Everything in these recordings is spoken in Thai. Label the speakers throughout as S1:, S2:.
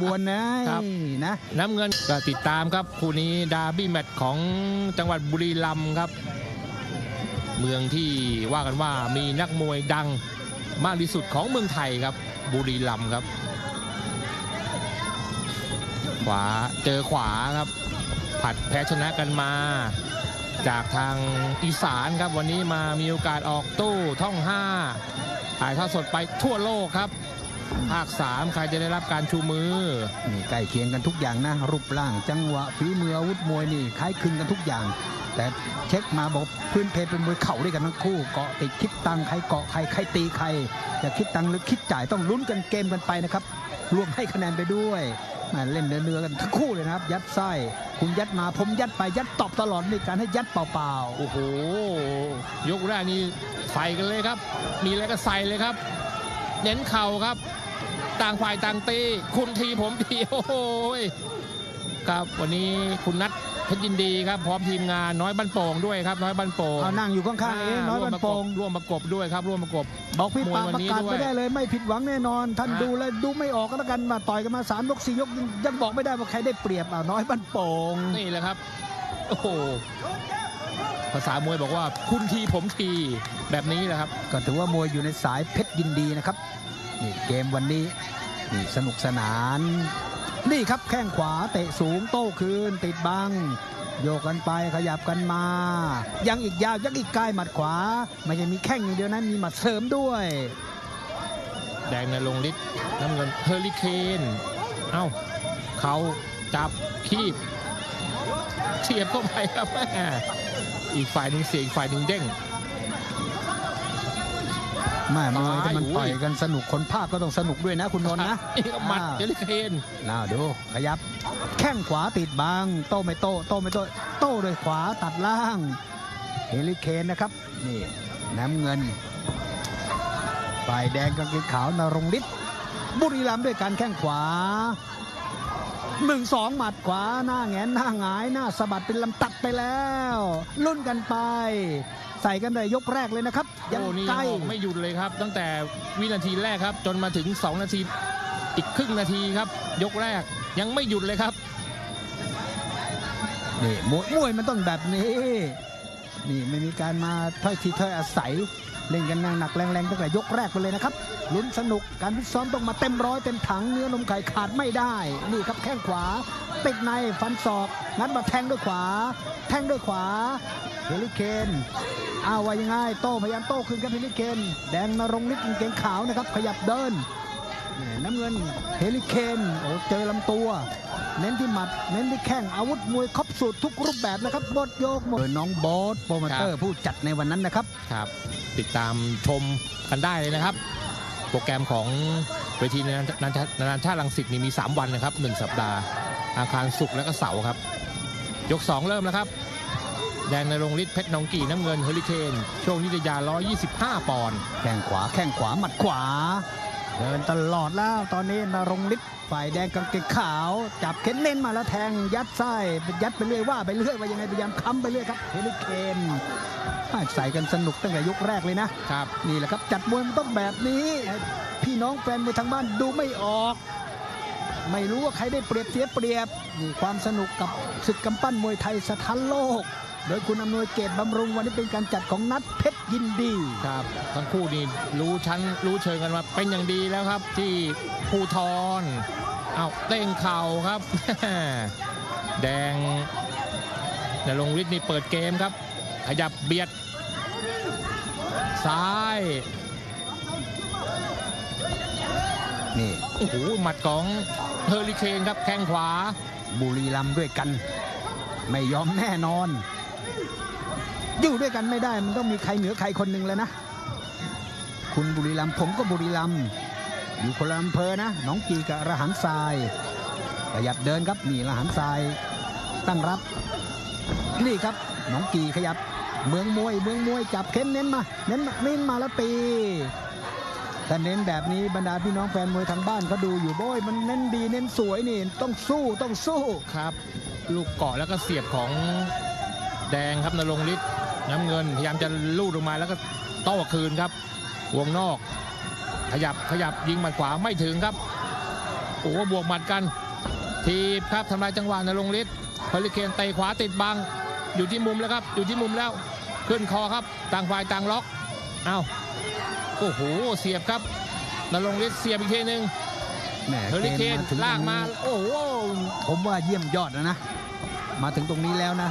S1: บวนนะครับ นะ
S2: น้ำเงินก็ติดตามครับคู่นี้ดาร์บี้แมตช์ของจังหวัดบุรีรัมย์ครับ เมืองที่ว่ากันว่ามีนักมวยดังมากที่สุดของเมืองไทยครับ บุรีรัมย์ครับ ขวาเจอขวาครับ ผัดแพ้ชนะกันมา จากทางอีสานครับวันนี้มามีโอกาสออกตู้ท่องห้าถ่ายทอดสดไปทั่วโลกครับ ภาค3ใครจะได้รับการชูมือ
S1: นี่ใกล้เคียงกันทุกอย่างนะรูปร่างจังหวะฝีมืออาวุธมวยนี่คล้ายคลึงกันทุกอย่าง แต่เช็คมาบอกพื้นเพเป็นมวยเข่าด้วยกันทั้งคู่เกาะติดคิดตังใครเกาะใครใครตีใครจะคิดตังหรือคิดจ่ายต้องลุ้นกันเกมกันไปนะครับรวมให้คะแนนไปด้วยมาเล่นเนื้อๆกันทั้งคู่เลยนะครับ ยัดไส้คุณยัดมาผมยัดไปยัดตอบตลอดในการให้ยัดเปล่าๆ
S2: โอ้โหยกแรกนี่ใส่กันเลยครับ มีอะไรก็ใส่เลยครับ เน้นเข่าครับ ต่างฝ่ายต่างตี คุณทีผมทีโอ้โหยครับวันนี้คุณนัทเพชรยินดีครับพร้อมทีมงานน้อยบ้านโป่งด้วยครับน้อยบ้านโป่
S1: ๆ
S2: ง
S1: เอานั่งอยู่ข้างๆเองน้อยบันโปง
S2: ร่วมประกบด้วยครับร่วมประกบ
S1: บอกพี่ปาม
S2: วยวั
S1: ประ
S2: นนี้
S1: กาศ
S2: ด้วย
S1: ไม่ได้เลย ไม่ผิดหวังแน่นอน ท่าน
S2: ฮะ
S1: ดูแล้วดูไม่ออกก็แล้วกันมาต่อยกันมาสามยกสี่ยกยังยังบอกไม่ได้ว่าใครได้เปรียบอะน้อยบันโป่ง
S2: นี่แหละครับโอ้โหภาษามวยบอกว่าคุณทีผมทีแบบนี้แหละครับ
S1: ก็ถือว่ามวยอยู่ในสายเพชรยินดีนะครับ นี่เกมวันนี้นี่สนุกสนาน นี่ครับแข้งขวาเตะสูงโต้คืนติดบัง โยกกันไปขยับกันมา ยังอีกยาวยังอีกไกลหมัดขวา ไม่ใช่มีแข้งอย่างเดียวนะมีหมัดเสริมด้วย
S2: แดงในลงฤทธิ์น้ำเงินเฮอริเคนเอ้าเขาจับคีบเฉียบเข้าไปครับแม่อีกฝ่ายหนึ่งเสียอีกฝ่ายหนึ่งเด้ง
S1: แม่มวยที่มัน
S2: ตาย
S1: ต่อยกันสนุกคนภาคก็ต้องสนุกด้วยนะคุณนนท์นะ
S2: นี่ก็หมัด
S1: อ่า
S2: เฮอริเคน
S1: น่าดูขยับ แข้งขวาติดบังโต้ไม่โต้โต้ไม่โต้โต้ด้วยขวาตัดล่างเฮลิเคนนะครับนี่น้ำเงินฝ่ายแดงกางเกงขาวนรงฤทธิ์บุรีรัมย์ด้วยการแข้งขวาหนึ่งสองหมัดขวาหน้าแงนหน้าหงายหน้าสะบัดเป็นลำตัดไปแล้ว ลุ้นกันไป ใส่กันเลยยกแรกเลยนะครับ ยัง
S2: โอ้นี่
S1: ใกล้
S2: ออกไม่หยุดเลยครับ ตั้งแต่วินาทีแรกครับ จนมาถึง 2 นาทีอีกครึ่งนาทีครับ ยกแรกยังไม่หยุดเลยครับ
S1: นี่มวยมวยมันต้องแบบนี้ นี่ไม่มีการมาถ้อยทีถ้อยอาศัย เล่นกันหนักแรงๆตั้งแต่ยกแรกไปเลยนะครับลุ้นสนุกการพิซ้อมต้องมาเต็มร้อยเต็มถังเนื้อนมไข่ขาดไม่ได้ นี่ครับแข้งขวา ติดในฟันศอกงัดมาแทงด้วยขวา แทงด้วยขวาเฮลิเคนอ้าวว่ายังไงโต้พยายามโต้คืนครับเฮลิเคนแดงนรงฤทธิ์กางเกงขาวนะครับขยับเดินน้ำเงินเฮลิเคนโอ้เจอลำตัว เน้นที่หมัด เน้นที่แข้งอาวุธมวยครบสูตรทุกรูปแบบนะครับบดโยกหมดโดยน้องโบอสโปรโมเตอร์ผู้จัดในวันนั้นนะครับ
S2: ครับ ติดตามชมกันได้เลยนะครับ โปรแกรมของเวทีนานานานาชาติลังสิตนี่มี 3 วันนะครับ 1 สัปดาห์ อาคารศุกร์และก็เสาร์ครับ ยก 2 เริ่มแล้วครับ แดงในรงฤทธิ์เพชรหนองกี่น้ำเงินเฮอริเคนช่วงนิตยา 125 ปอนด์
S1: แข้งขวาแข้งขวาหมัดขวา เดินตลอดแล้วตอนนี้นรงฤทธิ์ฝ่ายแดงกางเกงขาว จับเข็นเน้นมาแล้วแทงยัดไส้ยัดไปเรื่อยว่าไปเรื่อยว่ายังไงพยายามค้ำไปเรื่อยครับเฮลิเคนใส่กันสนุกตั้งแต่ยกแรกเลยนะ
S2: ครับ
S1: นี่แหละครับจัดมวยมันต้องแบบนี้ให้พี่น้องแฟนมวยทางบ้านดูไม่ออก ไม่รู้ว่าใครได้เปรียบเสียเปรียบนี่ความสนุกกับศึกกำปั้นมวยไทยสถานโลก โดยคุณอำนวยเกตบำรุงวันนี้เป็นการจัดของนัดเพชรยินดี
S2: ครับทั้งคู่นี่รู้ชั้นรู้เชิงกันมาเป็นอย่างดีแล้วครับที่ภูทรเอาเต้งเข่าครับ แดงนรงฤทธิ์นี่เปิดเกมครับ ขยับเบียด ซ้าย
S1: นี่
S2: โอ้โหหมัดของเฮอริเคนครับแข้งขวา
S1: บุรีรัมย์ด้วยกัน ไม่ยอมแน่นอน อยู่ด้วยกันไม่ได้มันต้องมีใครเหนือใครคนหนึ่งแล้วนะ คุณบุรีรัมผมก็บุรีรัมอยู่คนละอำเภอนะหน้องกีกับระหันทรายขยับเดินครับนี่ระหันทรายตั้งรับ นี่ครับหน้องกีขยับ เมืองมวย เมืองมวยจับเค้นเน้นมาเน้นมาเน้นมาแล้วตีถ้าเน้นแบบนี้บรรดาพี่น้องแฟนมวยทางบ้านเขาดูอยู่โบ้ยมันเน้นดีเน้นสวยนี่ต้องสู้ต้องสู้
S2: ครับ ลูกเกาะแล้วก็เสียบของแดงครับนรงฤทธิ์ น้ำเงินพยายามจะลูดลงมาแล้วก็โต้คืนครับวงนอก ขยับขยับยิงหมัดขวาไม่ถึงครับโอ้โหบวกหมัดกัน ทีบครับทำลายจังหวะนรงฤทธิ์เฮอริเคนเตะขวาติดบัง อยู่ที่มุมแล้วครับ อยู่ที่มุมแล้วขึ้นคอครับ ต่างฝ่ายต่างล็อกเอาโอ้โหเสียบครับนรงฤทธิ์เสียบอีกทีหนึ่ง
S1: แหม
S2: เฮอริเคน
S1: ถึง
S2: ลากมา
S1: ตรงนี้
S2: โอ้โห
S1: ผมว่าเยี่ยมยอดนะนะ มาถึงตรงนี้แล้วนะ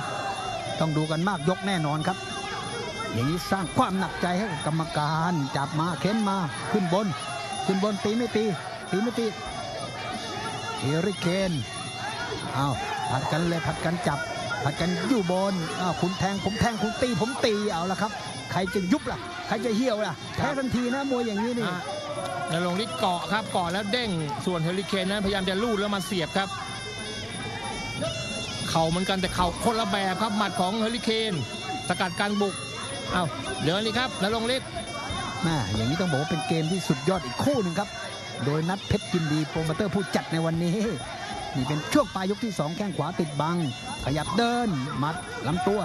S1: ต้องดูกันมากยกแน่นอนครับ อย่างนี้สร้างความหนักใจให้กับกรรมการจับมาเค้นมาขึ้นบน ขึ้นบนตีไม่ตีตีไม่ตีเฮอริเคนอ้าวผัดกันเลยผัดกันจับผัดกันอยู่บนอ้าวคุณแทงผมแทงคุณตีผมตีเอาละครับ ใครจะยุบล่ะใครจะเหี่ยวล่ะ
S2: ครั
S1: แพ้
S2: บ
S1: ทันทีนะมวยอย่างนี้นี่
S2: อะนรงฤทธิ์เกาะครับเกาะแล้วเด้งส่วนเฮอริเคนนั้นพยายามจะลูดแล้วมาเสียบครับเข่าเหมือนกันแต่เข่าคนละแบบครับหมัดของเฮอริเคนสกัดการบุก เอ้าเดินเลยครับนรงฤทธิ์
S1: แม่อย่างนี้ต้องบอกว่าเป็นเกมที่สุดยอดอีกคู่หนึ่งครับ โดยนัดเพชรยินดีโปรโมเตอร์ผู้จัดในวันนี้ นี่เป็นช่วงปลายยกที่ 2 แข้งขวาติดบัง ขยับเดินหมัดลำตัว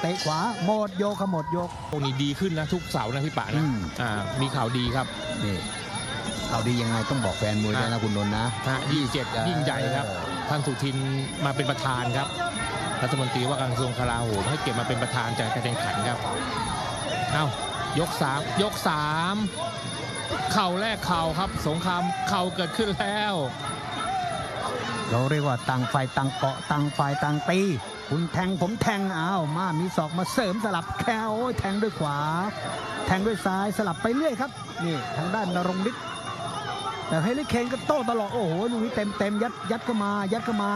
S1: เตะขวาหมดโยกขมดโยก
S2: ตรงนี้ดีขึ้นนะทุกเสาร์นะพี่ป่า
S1: อื
S2: นะ
S1: ม
S2: อ่ามีข่าวดีครับ
S1: นี่เอาดียังไงต้องบอกแฟนมวยด้วยนะคุณนนท์นะ
S2: ฮะ27ยิ่งใหญ่ครับ ท่านสุทินมาเป็นประธานครับ รัฐมนตรีว่าการกระทรวงกลาโหมให้เก็บมาเป็นประธานจัดการแข่งขันครับ เอ้ายกสามยกสามเข่าแรกเข่าครับ สงครามเข่าเกิดขึ้นแล้ว
S1: เราเรียกว่าต่างฝ่ายต่างเกาะต่างฝ่ายต่างตีคุณแทงผมแทงอ้าวมามีศอกมาเสริมสลับแค่โอ้ยแทงด้วยขวา แทงด้วยซ้ายสลับไปเรื่อยครับ นี่ทางด้านนรงฤทธิ์ แต่เฮลิเคนก็โต้ตลอด โอ้โหลูกนี้เต็มเต็มๆยัดยัดเข้ามา ยัดเข้ามา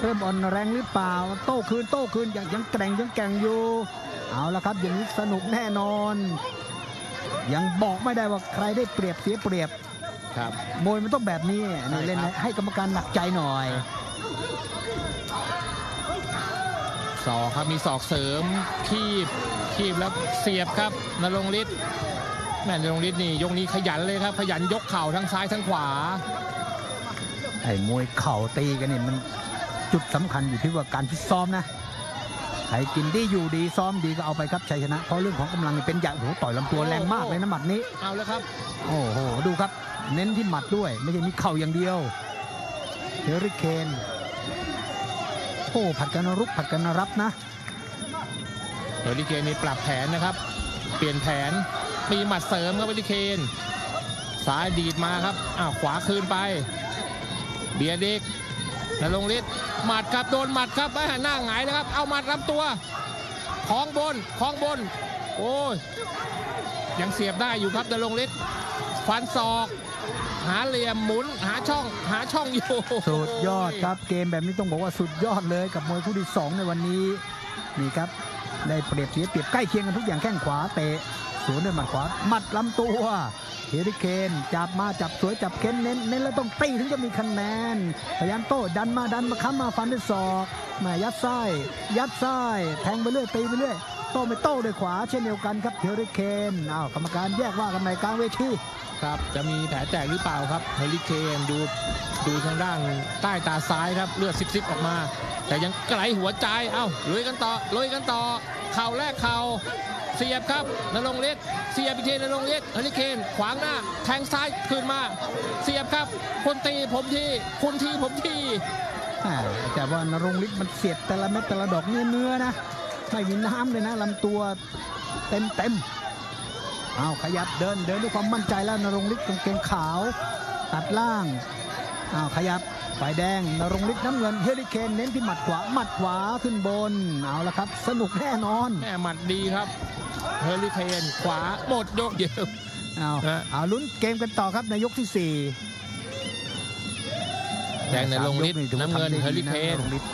S1: เริ่มอ่อนแรงหรือเปล่า โต้คืนโต้คืนยังยังแกร่งยังแกร่งอยู่ เอาละครับอย่างนี้สนุกแน่นอน ยังบอกไม่ได้ว่าใครได้เปรียบเสียเปรียบ
S2: ครับ
S1: มวยมันต้องแบบนี้นี่เล่นให้ให้กรรมการหนักใจหน่อย
S2: ศอกครับมีศอกเสริมคีบคีบแล้วเสียบครับนรงฤทธิ์ แม่นรงฤทธิ์นี่ยกนี้ขยันเลยครับ ขยันยกเข่าทั้งซ้ายทั้งขวา
S1: ไอ้มวยเข่าตีกันนี่มันจุดสำคัญอยู่ที่ว่าการฟิตซ้อมนะใครกินดีอยู่ดีซ้อมดีก็เอาไปครับชัยชนะ เพราะเรื่องของกำลังนี่เป็นใหญ่โอ้โหต่อยลำตัวแรงมากเลยนะหมัดนี้
S2: เอาแล้วครับ
S1: โอ้โห ดูครับ เน้นที่หมัดด้วย ไม่ใช่มีเข่าอย่างเดียวเฮอริเคนโอ้ผัดกันรุกผัดกันรับนะ
S2: เฮอริเคนนี่ปรับแผนนะครับ เปลี่ยนแผน มีหมัดเสริมครับเฮอริเคนซ้ายดีดมาครับอ้าวขวาคืนไป เบียร์ดิกนรงฤทธิ์หมัดครับโดนหมัดครับแม่หน้าหงายนะครับ เอาหมัดรับตัวคล้องบนคล้องบน โอ้ยยังเสียบได้อยู่ครับนรงฤทธิ์ฟันศอกหาเหลี่ยมหมุนหาช่องหาช่องอยู่
S1: สุดยอดครับเกมแบบนี้ต้องบอกว่าสุดยอดเลยกับมวยคู่ที่สองในวันนี้นี่ครับได้เปรียบเสียเปรียบใกล้เคียงกันทุกอย่างแข้งขวาเตะ สวนด้วยหมัดขวาหมัดลำตัวเฮริเคนจับมาจับสวยจับเค้นเน้นเน้นแล้วต้องตีถึงจะมีคะแนนพยายามโต้ดันมาดันมาค้ำมาฟันด้วยศอกแมายัดไส้ยัดไส้แทงไปเรื่อยตีไปเรื่อยโต้ไม่โต้ด้วยขวาเช่นเดียวกันครับเฮริเคนอ้าวกรรมการแยกว่ากันในกลางเวที
S2: ครับจะมีแผลแตกหรือเปล่าครับเฮลิเคนดูดูทางด้านใต้ตาซ้ายครับเลือดซิบๆออกมา แต่ยังไกลหัวใจเอ้าลุยกันต่อลุยกันต่อเข่าแรกเข่า เสียบครับนรงฤทธิ์เสียบอีกทีนรงฤทธิ์เฮลิเคนขวางหน้า แทงซ้ายคืนมา เสียบครับคนตีผมทีคุณทีผมที
S1: แหม่แต่ว่านรงฤทธิ์มันเสียดแต่ละเม็ดแต่ละดอกเนื้อเนื้อนะไม่มีน้ำเลยนะลำตัวเต็มเต็มเอาขยับเดินเดินด้วยความมั่นใจแล้วนรงฤทธิ์กางเกงขาว ตัดล่างเอาขยับฝ่ายแดงนรงฤทธิ์น้ำเงินเฮลิเคนเน้นที่หมัดขวาหมัดขวาขึ้นบนเอาละครับ สนุกแน่นอน
S2: แม่หมัดดีครับ เฮลิเคนขวาหมดยกเดียว
S1: เอา
S2: ฮะ
S1: เอาลุ้นเกมกันต่อครับในยกที่สี่
S2: แดงในลงฤทธิ์
S1: ถือว่า
S2: น้ำเงิน
S1: ทำได้
S2: เฮ
S1: ดี
S2: ลิ
S1: นะ
S2: เคน
S1: นรงฤทธิ์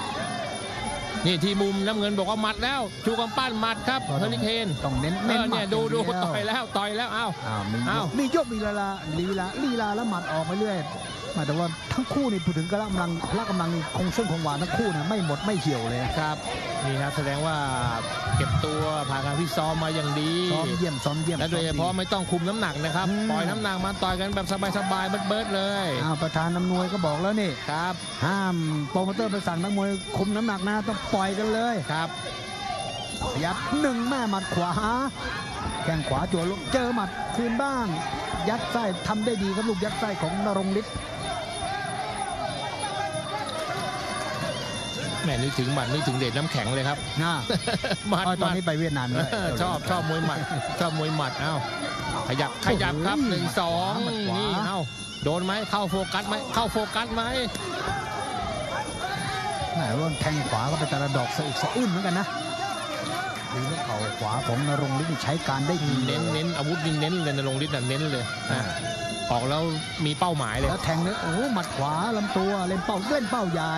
S2: นี่ที่มุมน้ำเงินบอกว่าหมัดแล้ว ชูกำปั้นหมัดครับเฮลิเคน
S1: ต้องเน้น
S2: เอ
S1: เน้น
S2: อ
S1: หมั
S2: เนี่ย
S1: ด
S2: ดูดูา
S1: งเยว
S2: ต่อยแล้วต่อยแล้วเอ้า
S1: อ้าวมีย
S2: อ้าว
S1: กมียกมีลีลาลีลาลีลาแล้วหมัดออกไปเรื่อยมา แต่ว่าทั้งคู่นี่พูดถึงกำลังพละกำลังนี่คงเส้นคงวาทั้งคู่นะไม่หมดไม่เหี่ยวเลย
S2: ครับนี่ครับแสดงว่าเก็บตัวผ่านการพิตซ้อมมาอย่างดี
S1: ซ้อมเยี่ยมซ้อมเยี่ยม
S2: และโดยเฉพาะไม่ต้องคุมน้ำหนักนะครับ
S1: อืม
S2: ปล่อยน้ำหนักมาต่อยกันแบบสบายๆเบิร์ดๆเลย
S1: อ้าวประธานน้ำนวยก็บอกแล้วนี่
S2: ครับ
S1: ห้ามโปรโมเตอร์ไปสั่งนักมวยคุมน้ำหนักนะต้องปล่อยกันเลย
S2: ครับ
S1: ขยับหนึ่งแม่หมัดขวาแข้งขวาจั่วลงเจอหมัดคืนบ้าง ยัดไส้ทำได้ดีครับลูกยัดไส้ของนรงฤทธิ์
S2: แหม่นึกถึงหมัดนึกถึงเดชน้ำแข็งเลยครับ
S1: นะ
S2: หมัด
S1: อ๋อ
S2: ห
S1: ตอน
S2: มัด
S1: นี้ไปเวียดนามด้วย
S2: เออชอบชอบมวยหมัดชอบมวยหมัดเอ้าขยับขยับครับ
S1: โอ้โห
S2: หนึ่งสอง
S1: หมัดขวานี่
S2: นี่เอ้าโดนไหมเข้าโฟกัสไหมเข้าโฟกัสไหม
S1: แหมร่นแทงขวาก็ไปแต่ละดอกสะอึกสะอื้นเหมือนกันนะดูแล้วเข่าขวาของนรงค์ฤทธิ์นี่ใช้การได้ดี
S2: เน้นเน้นอาวุธนี่เน้นเลยนะลงฤทธิ์น่ะเน้นเลย
S1: อ่า
S2: นะออกแล้วมีเป้าหมายเลย
S1: แล้วแทงเนื้อโอ้โหหมัดขวาลำตัวเล่นเป้าเล่นเป้าใหญ่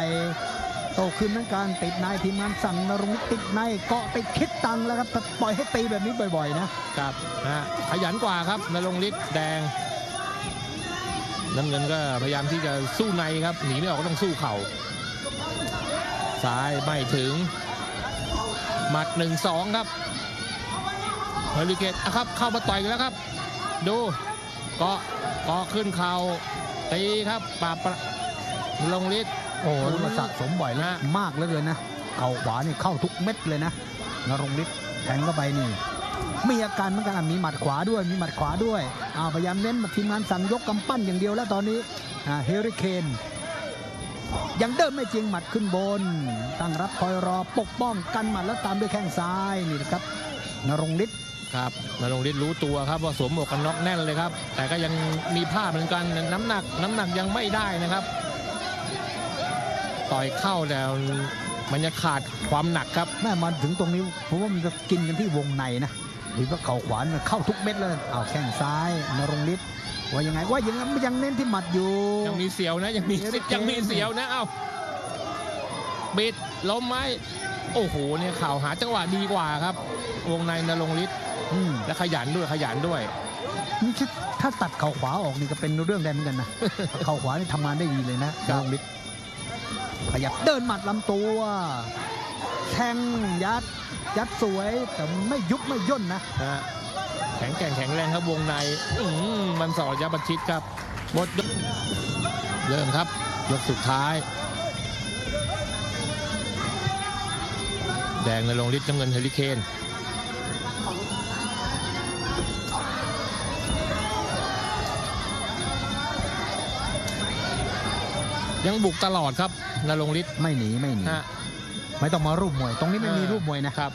S1: โตขึ้นเหมือนกันติดในทีมงานสั่งนรงฤทธิ์ติดในเกาะติดคิดตังแล้วครับปล่อยให้ตีแบบนี้บ่อยๆนะ
S2: ครับนะขยันกว่าครับนรงฤทธิ์แดงน้ำเงินก็พยายามที่จะสู้ในครับหนีไม่ออกก็ต้องสู้เข่าซ้ายไม่ถึงหมัดหนึ่งสองครับเฮลิเกตอะครับเข้ามาต่อยกันแล้วครับ ดูเกาะเกาะขึ้นเข่าตีครับปราบประลงฤทธิ์
S1: โอ้โหมาสะสมบ่อยแล้ว
S2: นะ
S1: มากเหลือเกินนะเข่าขวานี่เข้าทุกเม็ดเลยนะนรงฤทธิ์แทงเข้าไปนี่มีอาการเหมือนกันมีหมัดขวาด้วย มีหมัดขวาด้วยอ้าพยายามเน้นมาทีมงานสั่งยกกำปั้นอย่างเดียวแล้วตอนนี้เฮริเคนยังเดินไม่จริงหมัดขึ้นบน ตั้งรับคอยรอปกป้องกันหมัดแล้วตามด้วยแข้งซ้ายนี่นะครับนรงฤทธิ์
S2: ครับนรงฤทธิ์รู้ตัวครับว่าสวมหมวกกันน็อกแน่นเลยครับ แต่ก็ยังมีพลาเหมือนกันน้ำหนักน้ำหนักยังไม่ได้นะครับ ต่อยเข้าแต่มันจะขาดความหนักครับ
S1: แม่มาถึงตรงนี้ผมว่ามันจะกินกันที่วงในนะหรือว่าเข่าขวามันเข้าทุกเม็ดเลยอ้าวแข้งซ้ายนรงค์ฤทธิ์ว่ายังไงว่ายังยังเน้นที่หมัดอยู่
S2: ยังมีเสียวนะยังมี
S1: เดี๋ยวได้เกม
S2: ยังมีเสียวนะเอ้าบิดล้มไหมโอ้โหเนี่ยข่าวหาจังหวะดีกว่าครับ วงในนรงฤทธิ์
S1: อืม
S2: และขยันด้วยขยันด้วย
S1: นี่คิดถ้าตัดเข่าขวาออกนี่ก็เป็นเรื่องได้เหมือนกันนะเข่าขวานี่ทำงานได้ดีเลยนะ
S2: ครั
S1: ด
S2: บ
S1: วงฤทธิ์ ขยับเดินหมัดลำตัวแทงยัดยัดสวยแต่ไม่ยุบไม่ย่นนะ
S2: แข็งแกร่งแข็งแรงครับวงในอืมันสอดยับัชิดครับหมดเริ่มครับ ยกสุดท้าย แดงในลงฤทธิ์น้ำเงินเฮลิเคน ยังบุกตลอดครับนรงฤทธิ์
S1: ไม่หนีไม่หนี
S2: ฮะ
S1: ไม่ต้องมารูปมวย ตรงนี้ไม่มี
S2: เออ
S1: รูปมวยนะ
S2: ครับ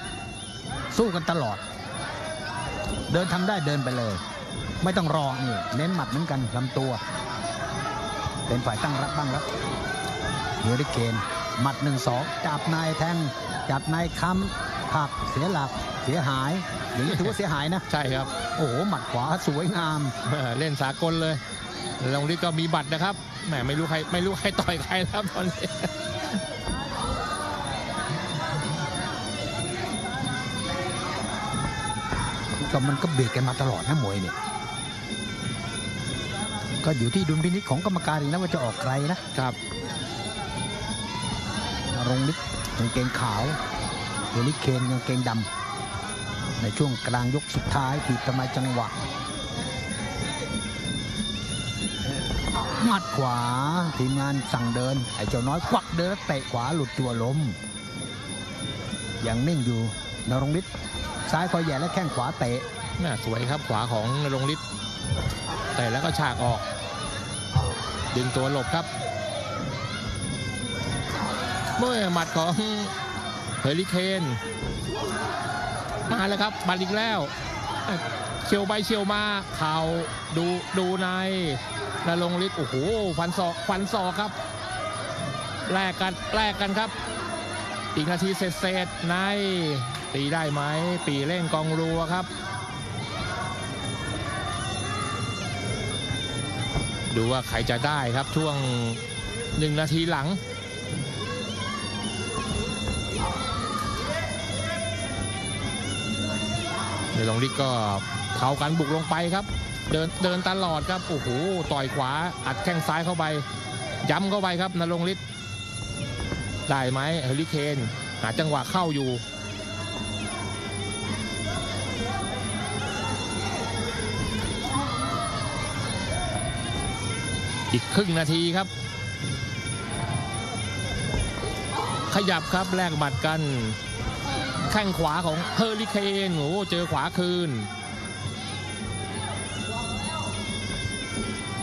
S1: สู้กันตลอด เดินทำได้เดินไปเลย ไม่ต้องรอนี่เน้นหมัดเหมือนกันลำตัว เป็นฝ่ายตั้งรับบ้างแล้วเฮริเคนหมัดหนึ่งสองจับนายแทงจับนายค้ำผักเสียหลักเสียหายอย่างนี้ถือว่าเสียหายนะ
S2: ใช่ครับ
S1: โอ้โหหมัดขวาสวยงาม
S2: เออเล่นสากลเลยลงฤทธิ์ก็มีบัตรนะครับ แหมไม่รู้ใครไม่รู้ใครต่อยใครแล้วตอนนี้
S1: ก็มันก็เบียดกันมาตลอดนะมวยเนี่ย ก็อยู่ที่ดุลพินิจของกรรมการอีกนะว่าจะออกใครนะครับรงฤทธิ์กางเกงขาวเฮลิเคนกางเกงดำในช่วงกลางยกสุดท้ายถีบทำไมจังหวะ หมัดขวาทีมงานสั่งเดิน ไอ้เจ้าน้อยควักเดินเตะขวาหลุดตัวล้มยังนิ่งอยู่นรงฤทธิ์ซ้ายคอยแย่และแข้งขวาเตะ
S2: น่าสวยครับขวาของนรงฤทธิ์แต่แล้วก็ฉากออก ดึงตัวหลบครับเมื่อหมัดของเฮลิเคนมาแล้วครับบัดอีกแล้ว เชียวไปเชียวมาเข่าดูดูในนรงฤทธิ์โอ้โหฟันศอกฟันศอกครับแลกกันแลกกันครับ อีกนาทีเศษๆในตีได้ไหมปีเร่งกองรัวครับ ดูว่าใครจะได้ครับช่วงหนึ่งนาทีหลังเดี๋ยวลงลิกก็ เข่ากันบุกลงไปครับ เดินเดินตลอดครับโอ้โหต่อยขวาอัดแข้งซ้ายเข้าไปย้ำเข้าไปครับนรงฤทธิ์ได้ไหมเฮลิเคนหาจังหวะเข้าอยู่อีกครึ่งนาทีครับ ขยับครับแลกหมัดกัน แข้งขวาของเฮอริเคนโอ้โหเจอขวาคืน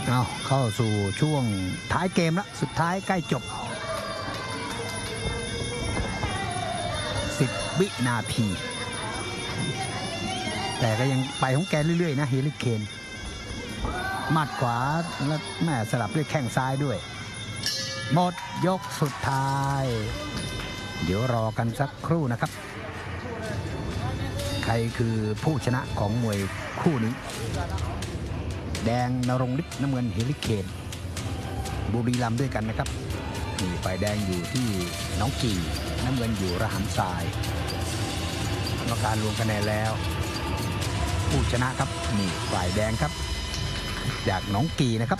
S1: เอาเข้าสู่ช่วงท้ายเกมละสุดท้ายใกล้จบ 10 วินาที แต่ก็ยังไปของแกเรื่อย ๆ นะเฮลิเคนหมัดขวาแล้วแม่สลับด้วยแข้งซ้ายด้วย หมดยกสุดท้าย เดี๋ยวรอกันสักครู่นะครับ ใครคือผู้ชนะของมวยคู่นี้ แดงนรงฤทธิ์น้ำเงินเฮลิเคน บุรีรัมย์ด้วยกันนะครับนี่ฝ่ายแดงอยู่ที่น้องกี่น้ำเงินอยู่ระหัมทรายกรรมการรวมคะแนนแล้ว ผู้ชนะครับนี่ฝ่ายแดงครับ จากน้องกีนะครับ